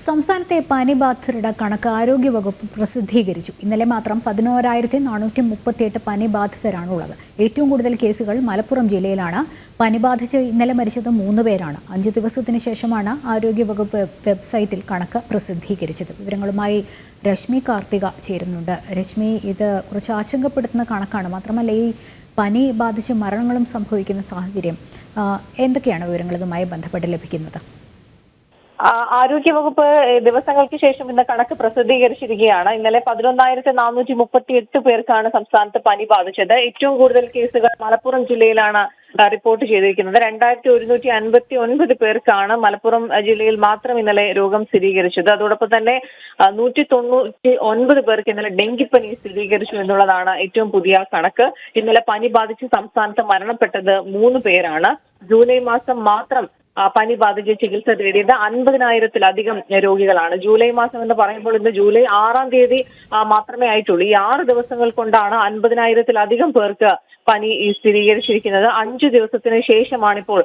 സംസ്ഥാനത്തെ പനി ബാധിതരുടെ കണക്ക് ആരോഗ്യവകുപ്പ് പ്രസിദ്ധീകരിച്ചു. ഇന്നലെ മാത്രം പതിനോരായിരത്തി നാനൂറ്റി മുപ്പത്തിയെട്ട് പനി ബാധിതരാണുള്ളത് ഏറ്റവും കൂടുതൽ കേസുകൾ മലപ്പുറം ജില്ലയിലാണ്. പനി ബാധിച്ച് ഇന്നലെ മരിച്ചത് മൂന്ന് പേരാണ്. അഞ്ചു ദിവസത്തിന് ശേഷമാണ് ആരോഗ്യവകുപ്പ് വെബ്- വെബ്സൈറ്റിൽ കണക്ക് പ്രസിദ്ധീകരിച്ചത്. വിവരങ്ങളുമായി രശ്മി കാർത്തിക ചേരുന്നുണ്ട്. രശ്മി ഇത് കുറച്ച് ആശങ്കപ്പെടുത്തുന്ന കണക്കാണ്. മാത്രമല്ല ഈ പനി ബാധിച്ച് മരണങ്ങളും സംഭവിക്കുന്ന സാഹചര്യം എന്തൊക്കെയാണ് വിവരങ്ങളുമായി ബന്ധപ്പെട്ട് ലഭിക്കുന്നത്? ആരോഗ്യവകുപ്പ് ദിവസങ്ങൾക്ക് ശേഷം ഇന്ന് കണക്ക് പ്രസിദ്ധീകരിച്ചിരിക്കുകയാണ്. ഇന്നലെ പതിനൊന്നായിരത്തി നാനൂറ്റി മുപ്പത്തി എട്ട് പേർക്കാണ് സംസ്ഥാനത്ത് പനി ബാധിച്ചത്. ഏറ്റവും കൂടുതൽ കേസുകൾ മലപ്പുറം ജില്ലയിലാണ് റിപ്പോർട്ട് ചെയ്തിരിക്കുന്നത്. രണ്ടായിരത്തി ഒരുന്നൂറ്റി അൻപത്തി ഒൻപത് പേർക്കാണ് മലപ്പുറം ജില്ലയിൽ മാത്രം ഇന്നലെ രോഗം സ്ഥിരീകരിച്ചത്. അതോടൊപ്പം തന്നെ നൂറ്റി തൊണ്ണൂറ്റി ഒൻപത് പേർക്ക് ഇന്നലെ ഡെങ്കിപ്പനി സ്ഥിരീകരിച്ചു എന്നുള്ളതാണ് ഏറ്റവും പുതിയ കണക്ക്. ഇന്നലെ പനി ബാധിച്ച് സംസ്ഥാനത്ത് മരണപ്പെട്ടത് മൂന്ന് പേരാണ്. ജൂലൈ മാസം മാത്രം പനി ബാധിച്ച് ചികിത്സ തേടിയത് അൻപതിനായിരത്തിലധികം രോഗികളാണ്. ജൂലൈ മാസം എന്ന് പറയുമ്പോൾ ഇന്ന് ജൂലൈ ആറാം തീയതി മാത്രമേ ആയിട്ടുള്ളൂ. ഈ ആറ് ദിവസങ്ങൾ കൊണ്ടാണ് അൻപതിനായിരത്തിലധികം പേർക്ക് പനി സ്ഥിരീകരിച്ചിരിക്കുന്നത്. അഞ്ചു ദിവസത്തിന് ശേഷമാണിപ്പോൾ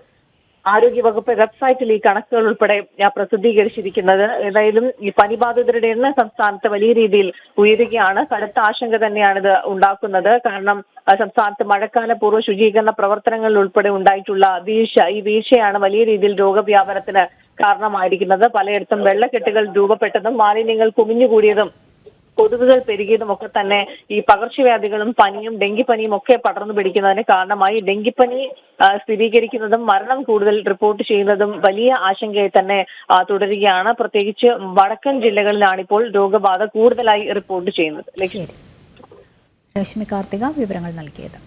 ആരോഗ്യവകുപ്പ് വെബ്സൈറ്റിൽ ഈ കണക്കുകൾ ഉൾപ്പെടെ പ്രസിദ്ധീകരിച്ചിരിക്കുന്നത്. ഏതായാലും ഈ പനി ബാധിതരുടെ എണ്ണം സംസ്ഥാനത്ത് വലിയ രീതിയിൽ ഉയരുകയാണ്. കടുത്ത ആശങ്ക തന്നെയാണ് ഇത് ഉണ്ടാക്കുന്നത്. കാരണം സംസ്ഥാനത്ത് മഴക്കാല പൂർവ ശുചീകരണ പ്രവർത്തനങ്ങളിൽ ഉൾപ്പെടെ ഉണ്ടായിട്ടുള്ള വീഴ്ച ഈ വീഴ്ചയാണ് വലിയ രീതിയിൽ രോഗവ്യാപനത്തിന് കാരണമായിരിക്കുന്നത്. പലയിടത്തും വെള്ളക്കെട്ടുകൾ രൂപപ്പെട്ടതും മാലിന്യങ്ങൾ കുമിഞ്ഞുകൂടിയതും കൊതുകുകൾ പെരുകിയതും ഒക്കെ തന്നെ ഈ പകർച്ചവ്യാധികളും പനിയും ഡെങ്കിപ്പനിയും ഒക്കെ പടർന്നു പിടിക്കുന്നതിന് കാരണമായി. ഡെങ്കിപ്പനി സ്ഥിരീകരിക്കുന്നതും മരണം കൂടുതൽ റിപ്പോർട്ട് ചെയ്യുന്നതും വലിയ ആശങ്കയെ തന്നെ തുടരുകയാണ്. പ്രത്യേകിച്ച് വടക്കൻ ജില്ലകളിലാണ് ഇപ്പോൾ രോഗബാധ കൂടുതലായി റിപ്പോർട്ട് ചെയ്യുന്നത്. രശ്മി കാർത്തിക വിവരങ്ങൾ നൽകിയത്.